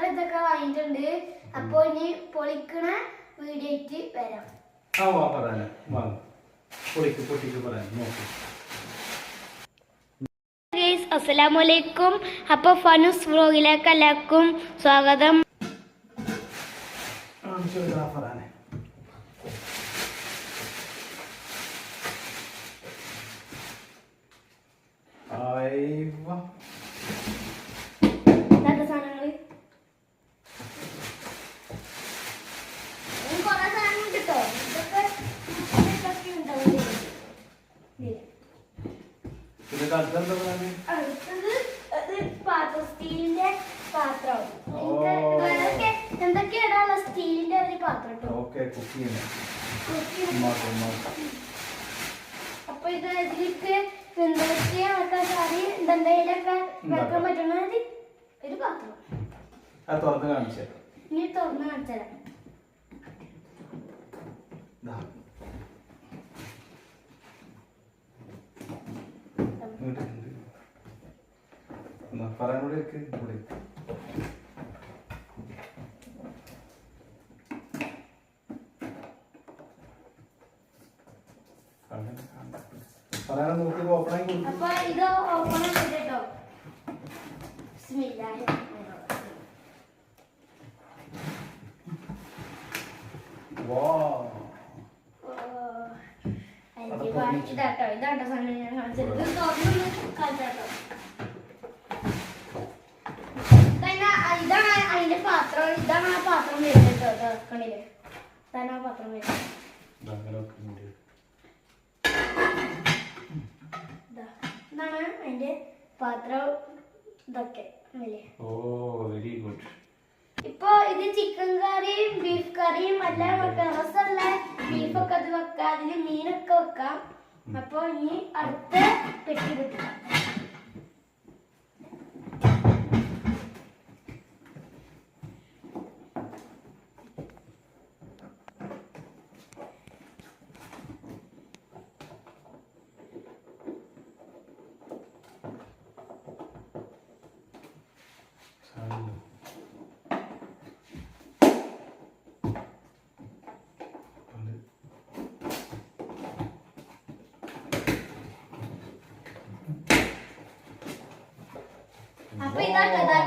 പാത്രം ഇതൊക്കെ വാങ്ങിയിട്ടുണ്ട്. അപ്പൊ ഇനി പൊളിക്കണ വീഡിയോ ആയിട്ട് വരാം. ആ വാ പറയാനെ വാ. പൊടിക്ക് പൊട്ടിക്ക് പറയാൻ നോക്ക്. ഗൈസ് അസ്സലാമലൈക്കും അപ്പൊ ഫനുസ് വ്ലോഗിലേക്ക് എല്ലാവർക്കും സ്വാഗതം. കാണിച്ചു കൊടുക്കാ പറയാനെ ആയി വാ ഇതാത്ത സാധനങ്ങൾ ഇനി കുറേ സാധനം ഉണ്ട് ട്ടോ. ഇതൊക്കെ ഇതൊക്കെ ഉണ്ടാവും ഇതിൽ. പിന്നെ അടുത്തെന്താ പറയാനെ അടുത്തത് ഒരു പാത്രം സ്റ്റീലിന്റെ പാത്രം ഓ. ഇതൊക്കെ എന്തൊക്കെയാണ് സ്റ്റീലിന്റെ ഒരു പാത്രം കേട്ടോ ഓക്കെ കുക്ക് ചെയ്യണം ഉമ്മാക്ക് ഉമ്മാക്ക് അപ്പൊ ഇത് ഇതിലേക്ക് എന്തൊക്കെ വെക്കാൻ സാരി എന്തെങ്കിലൊക്കെ വെക്കാൻ പറ്റുന്ന ഒരു- ഒരു പാത്രം. അത് തുറന്ന് കാണിച്ചേ. ഇനി തുറന്ന് പറയാൻ കൂടെ ഇവിടെ വെക്ക്. അങ്ങനെ കാണാം. പറയാൻ നോക്കി ഓപ്പൺ ആയി അപ്പൊ ഇത് ഓപ്പൺ ബാ- ഇതാട്ടോ ഇതാട്ടോ സാധനം ഞാൻ കാണിച്ചത്. ഇത് തുറന്നൊന്ന് കാണിച്ചാട്ടോ. ഇതാണ് അതിന്റെ പാത്രം. ഇതാണ് ആ പാത്രം വരുന്നത് കേട്ടോ. വെക്കണില്ലേ? ഇതാണ് ആ പാത്രം വരുന്നത് ഇതാ അങ്ങനെ വെക്ക് ഇങ്ങോട്ട്. ഇതാ. ഇതാണ് അതിന്റെ പാത്രം ഇതൊക്കെ ഓ വെരി ഗുഡ് ഇപ്പോ ഇത് ചിക്കൻ കറിയും ബീഫ് കറിയും എല്ലാം വെക്കാം. രസമുള്ള ബീഫൊക്കെ അത് വെക്കാം. അതിൽ മീനൊക്കെ വെക്കാം. അപ്പൊ ഇനി അടുത്ത പെട്ടി കിട്ടാം ഇതാ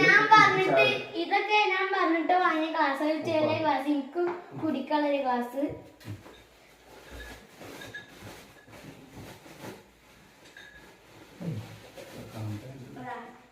ഞാൻ പറഞ്ഞിട്ട് ഇതൊക്കെ ഞാൻ പറഞ്ഞിട്ട് വാങ്ങിയ ക്ലാസ് ഒരു ചെറിയ ക്ലാസ്. എനിക്ക് കുടിക്കാനുള്ള ക്ലാസ്.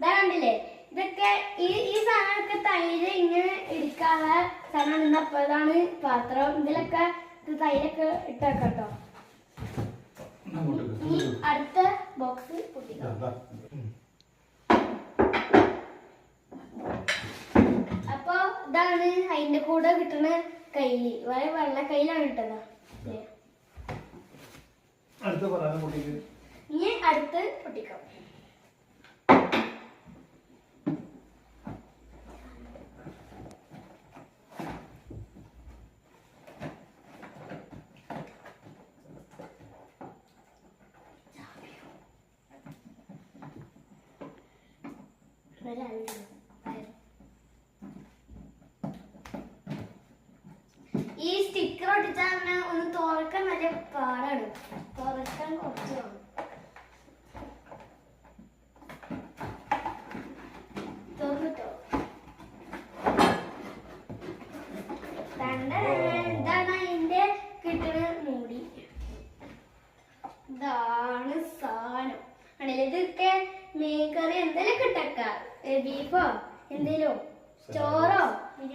കണ്ടില്ലേ? ഇതൊക്കെ ഈ ഈ സാധനമൊക്കെ തൈര് ഇങ്ങനെ ഇടിക്കാനുള്ള സാധനം നിന്നപ്പോഴാണ് പാത്രം. ഇതിലൊക്കെ ഇത് തൈരൊക്കെ ഇട്ടേക്കട്ടോ അങ്ങോട്ട് ഇനി വെക്ക്. അടുത്ത ബോക്സ് പൊട്ടിക്കാം ഇതാ, ഇതാ. ഉം. അപ്പൊ ഇതാണ് അതിന്റെ കൂടെ കിട്ടുന്ന കയ്യിൽ. വളരെ വെള്ള കയ്യിലാണ് കിട്ടുന്നത്. അടുത്ത പറയാൻ കുട്ടിക്ക് ഇനി അടുത്ത് പൊട്ടിക്കാം. ഈ സ്റ്റിക്കർ ഒട്ടിച്ചാൽ ഒന്ന് തോൽക്കാൻ നല്ല പാടാണ് തുറക്കാൻ കുറച്ച് വേണം തുറന്നിട്ടോ തണ്ടടട. ഇതാണ് അതിന്റെ കിട്ടുന്ന മൂടി ഇതാണ് സാധനം ആണല്ലേ ഇതൊക്കെ മീൻ കറി എന്തെങ്കിലും കിട്ടക്ക ബീഫോ എന്തേലും ചോറോ?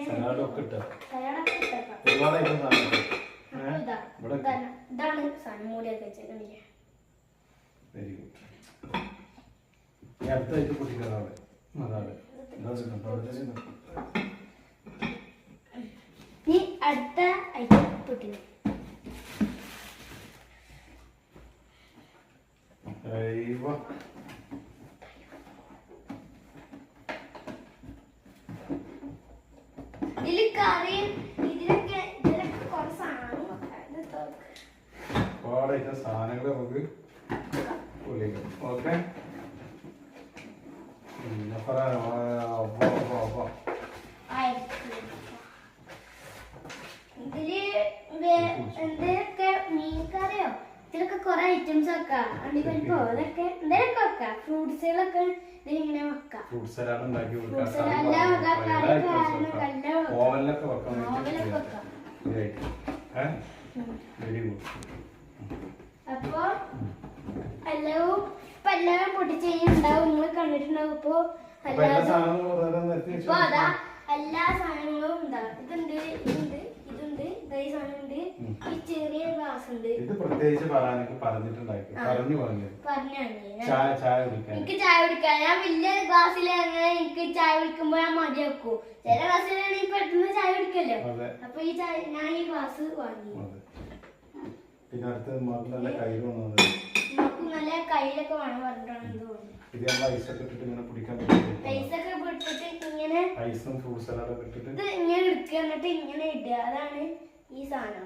സലാഡും ഒക്കെ ഇട്ടോ? ഒരുപാട് ഐറ്റം സാധനം? ഇതാ ഇതാണ് സാധനം വെച്ചേക്കണില്ലേ വെരി ഗുഡ് ഈ അടുത്തായിട്ട് പൊട്ടിക്കണം അവിടെ. അതാണ്. ഇനി അടുത്ത ഐറ്റം പൊട്ടില്ല അയ്യോ ഇതിൽ കറിയും ഇതിലൊക്കെ ഇതിലൊക്കെ കുറെ സാധനം വെക്കാം. ഇത് തുറക്ക്. ഒരുപാട് ഐറ്റം സാധനങ്ങൾ നമുക്ക് പൊളിക്കാം ഓക്കെ പറയാം അപ്പൊ അപ്പൊ അപ്പൊ ഇതിൽ വേ- എന്തൊക്കെ മീൻകറിയോ ഇതിലൊക്കെ കുറെ ഐറ്റംസ് വെക്കാം. അണ്ടിപ്പരിപ്പോ അതൊക്കെ എന്തെങ്കിലുമൊക്കെ വെക്കാം. ഫ്രൂട്ട്സുകളൊക്കെ ഇതിലിങ്ങനെ വെക്കാം. ഫ്രൂട്ട് സലാഡ് ഉണ്ടാക്കി എല്ലാം വെക്കാം, കറി കാരണം എല്ലാം വെക്കാം. ഓവനിലൊക്കെ വെക്കാൻ ഓവനിലൊക്കെ വെക്കാം. വെരി ഗുഡ് അപ്പോ എല്ലാവും ഇപ്പൊ എല്ലാവരും പൊട്ടിച്ച് ഉണ്ടാവും നിങ്ങൾ കണ്ടിട്ടുണ്ടാവും. ഇപ്പൊ എല്ലാ സാധനങ്ങളും ഓരോരോ ഇപ്പൊ അതാ എല്ലാ സാധനങ്ങളും ഉണ്ടാ ഇതുണ്ട്. സാധനം ഉണ്ട് ചെറിയ ഗ്ലാസ് ഉണ്ട് ഇത് പ്രത്യേകിച്ച് പറയാനൊക്കെ പറഞ്ഞിട്ടുണ്ടാക്കി ആ. പറഞ്ഞു പറഞ്ഞു പറഞ്ഞു ചായ ചായ കുടിക്കാൻ. എനിക്ക് ചായ കുടിക്കാൻ. ഞാൻ വലിയ ക്ലാസ്സിൽ അങ്ങനെ എനിക്ക് ചായ കുടിക്കുമ്പോ ഞാൻ മതി വെക്കും ചില ക്ലാസ്സിലാണെങ്കിൽ പെട്ടെന്ന് ചായ കുടിക്കല്ലോ. അപ്പൊ ഈ ചായ ഞാൻ ഈ ഗ്ലാസ് വാങ്ങി. പിന്നെ അടുത്ത നല്ല കയ്യിൽ വന്നത് നല്ല കയ്യിലൊക്കെ വേണം പറഞ്ഞിട്ടാണ് ഇത് തോന്നുന്നത്. ഇത് നമ്മൾ ഐസൊക്കെ ഇട്ടിട്ട് ഇങ്ങനെ കുടിക്കാൻ പറ്റും പൈസ ഒക്കെ ഇങ്ങനെ ഐസും ഫ്രൂട്ട് സലാഡൊക്കെ ഇട്ടിട്ട്. ഇങ്ങനെ എടുക്കുക എന്നിട്ട് ഇങ്ങനെ ഇടുക. അതാണ് ഈ സാധനം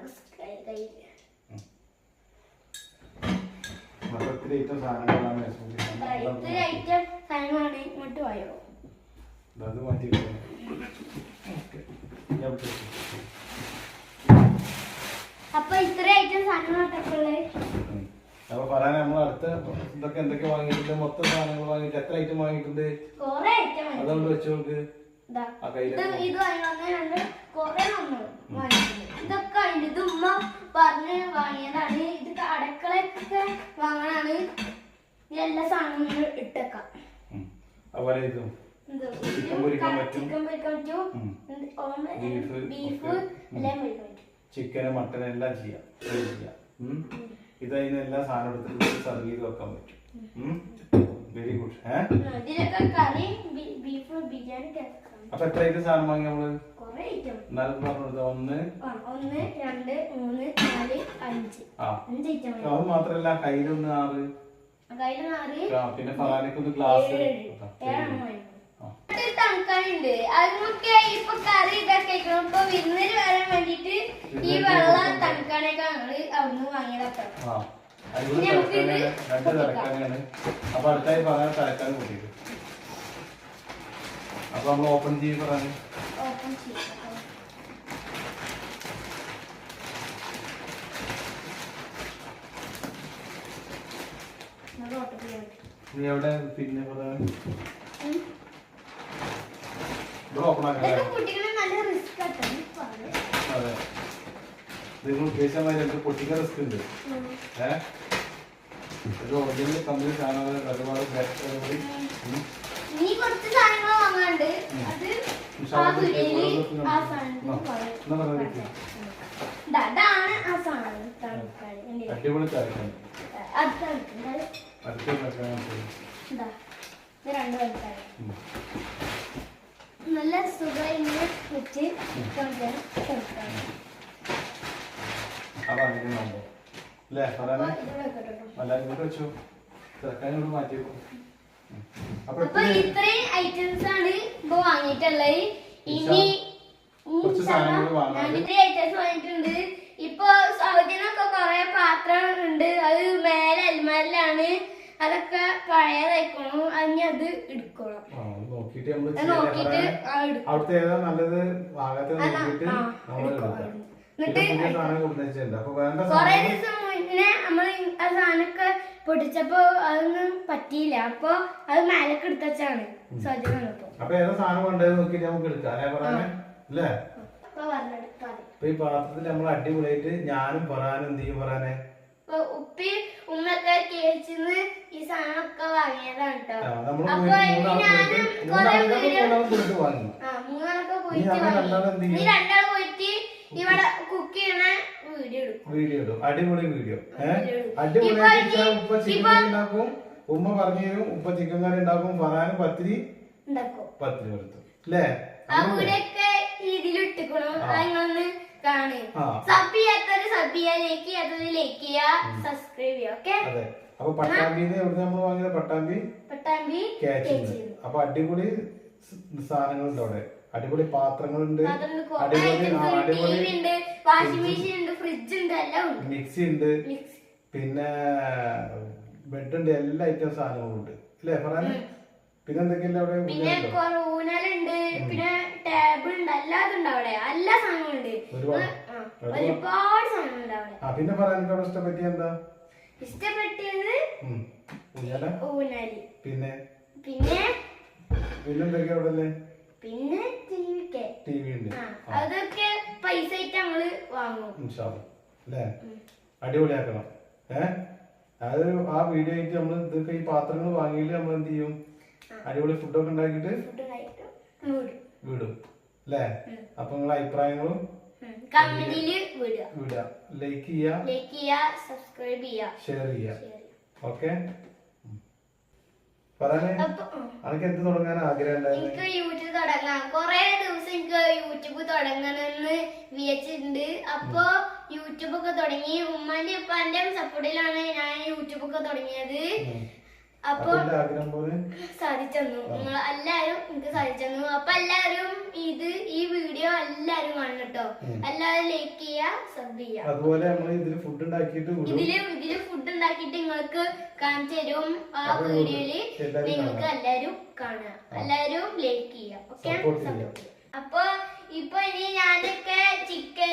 സാധനങ്ങളാണ് ഇങ്ങോട്ട് പോയോ? അത് മാറ്റി അപ്പൊ ഇത്ര ഐറ്റം സാധനങ്ങളൊക്കെ. അപ്പൊ പറയാൻ നമ്മൾ അടുത്ത ഇതൊക്കെ എന്തൊക്കെ വാങ്ങിയിട്ടുണ്ട്? മൊത്തം സാധനങ്ങൾ വാങ്ങിയിട്ട് എത്ര ഐറ്റം വാങ്ങിയിട്ടുണ്ട്? അതുകൊണ്ട് വെച്ച് നോക്ക്? ഇതാ ആ കയ്യിൽ പറഞ്ഞ് വാങ്ങിയതാണ്. ഇത് അടക്കളയൊക്കെ വാങ്ങാനാണ് എല്ലാ സാധനങ്ങളും ഇട്ടേക്കാം. അതുപോലെ ഇതും ചിക്കൻ പൊരിക്കാൻ പറ്റും. ചിക്കന് മട്ടൻ എല്ലാം ചെയ്യാം. ഫ്രൈ ചെയ്യാം. അതിന് എല്ലാ സാധനം എടുത്തിട്ട് സർവ് ചെയ്ത് വെക്കാൻ പറ്റും. Very good. അപ്പൊ എത്ര സാധനം വാങ്ങി നമ്മൾ? എന്നാലും പറഞ്ഞു കൊടുത്ത ഒന്ന്. ആ, ഒന്ന് രണ്ട് മൂന്ന് നാല് അഞ്ച്. ആ. അഞ്ച് ഐറ്റം അത് മാത്രല്ല കയ്യിലൊന്ന് ആറ്. പിന്നെ ഒന്ന് ഗ്ലാസ് തണുക്കാനുണ്ട് അതിനൊക്കെ ഇപ്പൊ കറി ഇതൊക്കെ വെക്കണം. ഇപ്പൊ വിരുന്നിന് വരാൻ വേണ്ടിട്ട് ഈ വെള്ളം തണുക്കാനൊക്കെ ഞങ്ങൾ അവിടുന്ന് വാങ്ങിയതൊക്കെ രണ്ട് തലക്കാനാണ് അപ്പൊ അടുത്തായി പറയാൻ തലക്കാൻ കൂട്ടിയിട്ട് അപ്പൊ നമ്മൾ ഓപ്പൺ ചെയ്യാൻ പറഞ്ഞു ഓപ്പൺ ചെയ്യാം നമുക്ക് ഓപ്പൺ ചെയ്യാൻ പറ്റും. നീ എവിടെ പിന്നെ പറയാൻ ഉം. ഇവിടെ ഓപ്പൺ ആക്കാൻ ഇതൊക്കെ കുട്ടികളെ നല്ല റിസ്ക് ആട്ടാണ് പറഞ്ഞത് അതെ. നിങ്ങൾ പൊട്ടിക്കാൻ റിസ്ക് ഉണ്ട്. ഏഹ് ഇത് ഒറിജിനൽ കമ്പനി സാധനങ്ങൾ ഒരുപാട് കൂടി നീ. അടിപൊളി തലക്കാൻ നല്ല സുഖം ഇങ്ങനെ വെച്ച് അപ്പൊ ഇത്രയും ഐറ്റംസ് ആണ് ഇപ്പൊ വാങ്ങിയിട്ടുള്ളത്. ഇനി ഐറ്റംസ് വാങ്ങിയിട്ടുണ്ട്. ഇപ്പൊ സൗജന്യൊക്കെ കൊറേ പാത്രം ഉണ്ട് അത് മേലെ അൽമാരിലാണ്. അതൊക്കെ പഴയതായിക്കോണു. അതിന് അത് എടുക്കണം. അവിടുത്തെ ഏതാ നല്ലത്? വാങ്ങാത്ത വേണ്ട കൊറേ ദിവസം മുന്നേ നമ്മൾ ആ സാധനമൊക്കെ പൊട്ടിച്ചപ്പോ അതൊന്നും പറ്റിയില്ല. അപ്പൊ അത് മേലക്ക് എടുത്തച്ചാണ് സൗജന്യം അപ്പൊ ഏതാ സാധനം കൊണ്ടുപോയി നോക്കിട്ട് നമുക്ക് എടുക്കാം. അല്ലേ പറഞ്ഞേ അല്ലേ? അപ്പൊ പറഞ്ഞെടുത്ത് പറയും അപ്പൊ ഈ പാത്രത്തിൽ നമ്മൾ അടിപൊളിയായിട്ട് ഞാനും പറയാനും എന്ത് ചെയ്യും പറയാനെ ഉപ്പി ഉമ്മൊക്കെ കേച്ചിന്ന് ഈ സാധനമൊക്കെ വാങ്ങിയതാണ് കേട്ടോ പോയിട്ട് വാങ്ങി. മൂന്നാളൊക്കെ? നീ രണ്ടാൾ പോയിട്ട് ഇവിടെ കുക്ക് ചെയ്യണ വീഡിയോ ഇടും അടിപൊളി വീഡിയോ. ഏഹ് വീഡിയോ ഇടും. അടിപൊളിയായിട്ട് ഉപ്പ ചിക്കൻ ഉണ്ടാക്കും. ഉമ്മ പറഞ്ഞു തരും. ഉപ്പ ചിക്കൻ കറി ഉണ്ടാക്കും. പറയാനും പത്തിരി പത്തിരി കൊടുത്തു. അല്ലേ അത് നിങ്ങളൊന്ന് കാണുക ആ. സബ് ചെയ്യാത്തവര് സബ് ചെയ്യാ ലൈക്ക് ചെയ്യാത്തവര് ലൈക്ക് ചെയ്യാ. സബ്സ്ക്രൈബ് ചെയ്യാ ഓക്കെ? അപ്പൊ പട്ടാമ്പിന്ന് എവിടെ നമ്മൾ വാങ്ങിയത് പട്ടാമ്പി? പട്ടാമ്പി കാച്ചിന്ന് അപ്പൊ അടിപൊളി സാധനങ്ങളുണ്ട് അവിടെ. അടിപൊളി പാത്രങ്ങളുണ്ട്. അടിപൊളി വാഷിംഗ് മെഷീൻ ഉണ്ട് ഫ്രിഡ്ജ്. ഉണ്ട് എല്ലാം ഉണ്ട്. മിക്സി. ഉണ്ട് പിന്നെ ബെഡ് ഉണ്ട് എല്ലാ ഐറ്റം സാധനങ്ങളും ഉണ്ട്. അല്ലേ പറയാൻ പിന്നെ എന്തൊക്കെയല്ല അവിടെ പിന്നെ കുറെ ഊനലുണ്ട് പിന്നെ ടേബിൾ ഉണ്ട് അല്ലാതും ഉണ്ട് അവിടെ. എല്ലാ സാധനങ്ങളും ഉണ്ട് ഒരുപാട്. സാധനങ്ങളുണ്ട് അവിടെ. ആ പിന്നെ പറയാൻ അവിടെ ഇഷ്ടപ്പറ്റിയ എന്താ? ഇഷ്ടപ്പെട്ടിയത് ഊനൽ പിന്നെ? പിന്നെ? പിന്നെ എന്തൊക്കെയാ അവിടെ അല്ലേ പിന്നെ ടി വിക്ക് ടി വി ഉണ്ട് അതൊക്കെ പൈസ ആയിട്ട് ഞങ്ങൾ വാങ്ങും. അല്ലേ? അടിപൊളിയാക്കണം. ഏഹ് അതൊരു ആ വീഡിയോ ആയിട്ട് നമ്മൾ ഇതൊക്കെ ഈ പാത്രങ്ങൾ വാങ്ങിയില്ല നമ്മൾ എന്ത് ചെയ്യും? അടിപൊളി ഫുഡൊക്കെ ഉണ്ടാക്കിയിട്ട് ഫുഡ് കഴിക്കും വിടും. അല്ലേ. അപ്പൊ നിങ്ങളെ അഭിപ്രായങ്ങളും വിടുക. ലൈക്ക് ചെയ്യുക. സബ്സ്ക്രൈബ് ചെയ്യുക ഷെയർ ചെയ്യുക. ഓക്കെ അനക്ക് എന്ത് തുടങ്ങാൻ ആഗ്രഹം എനിക്ക് യൂട്യൂബ് തുടങ്ങാം കൊറേ ദിവസം എനിക്ക് യൂട്യൂബ് തുടങ്ങണമെന്ന് വിചാരിച്ചിട്ടുണ്ട്. അപ്പൊ യൂട്യൂബ് ഒക്കെ തുടങ്ങി. ഉമ്മാന്റെ ഉപ്പാന്റെ സപ്പോർട്ടിലാണ് ഞാൻ യൂട്യൂബ് ഒക്കെ തുടങ്ങിയത്. ഉം. അപ്പൊ സാധിച്ചു എല്ലാരും എനിക്ക് സാധിച്ചു അപ്പൊ എല്ലാരും ഇത് ഈ വീഡിയോ എല്ലാരും കാണണം കേട്ടോ എല്ലാരും ലൈക്ക് ചെയ്യുക സബ് ചെയ്യാ. അതുപോലെ നമ്മൾ ഇതിൽ ഫുഡ് ഉണ്ടാക്കിയിട്ട് ഇതിൽ ഇതിൽ ഫുഡ് ഉണ്ടാക്കിയിട്ട് നിങ്ങൾക്ക് കാണിച്ചു തരും ആ വീഡിയോയിൽ. നിങ്ങൾക്ക് എല്ലാരും കാണാം. എല്ലാരും ലൈക്ക് ചെയ്യാം. ഓക്കെ അപ്പൊ ഇപ്പൊ ഇനി ഞാനൊക്കെ ചിക്കൻ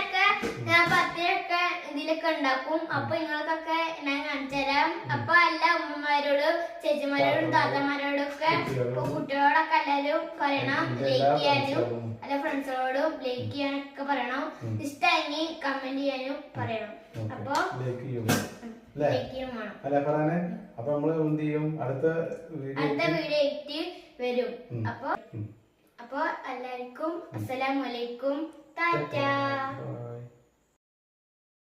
ഒക്കെ ഞാൻ പത്തിനൊക്കെ ഇതിലൊക്കെ ഉണ്ടാക്കും. അപ്പൊ നിങ്ങൾക്കൊക്കെ ഞാൻ കാണിച്ചു തരാം. അപ്പൊ എല്ലാ ഉമ്മമാരോടും ചേച്ചിമാരോടും താത്തമാരോടും ഒക്കെ ഇപ്പൊ കുട്ടികളോടൊക്കെ എല്ലാരും പറയണം. ലൈക്ക് ചെയ്യാനും friends-ഓടും. ഫ്രണ്ട്സുകളോടും ലൈക്ക് ചെയ്യാനൊക്കെ പറയണം. ഇഷ്ടമായി കമന്റ് ചെയ്യാനും പറയണം. അപ്പൊ ലൈക്ക് ചെയ്യും. അല്ലേ? വേണം. അല്ലെ അപ്പൊ നമ്മൾ എന്ത് ചെയ്യും? അടുത്ത വീഡിയോ അടുത്ത വീഡിയോ ആയിട്ട് വരും. അപ്പൊ അപ്പോൾ എല്ലാവർക്കും അസ്സലാമലൈക്കും താറ്റ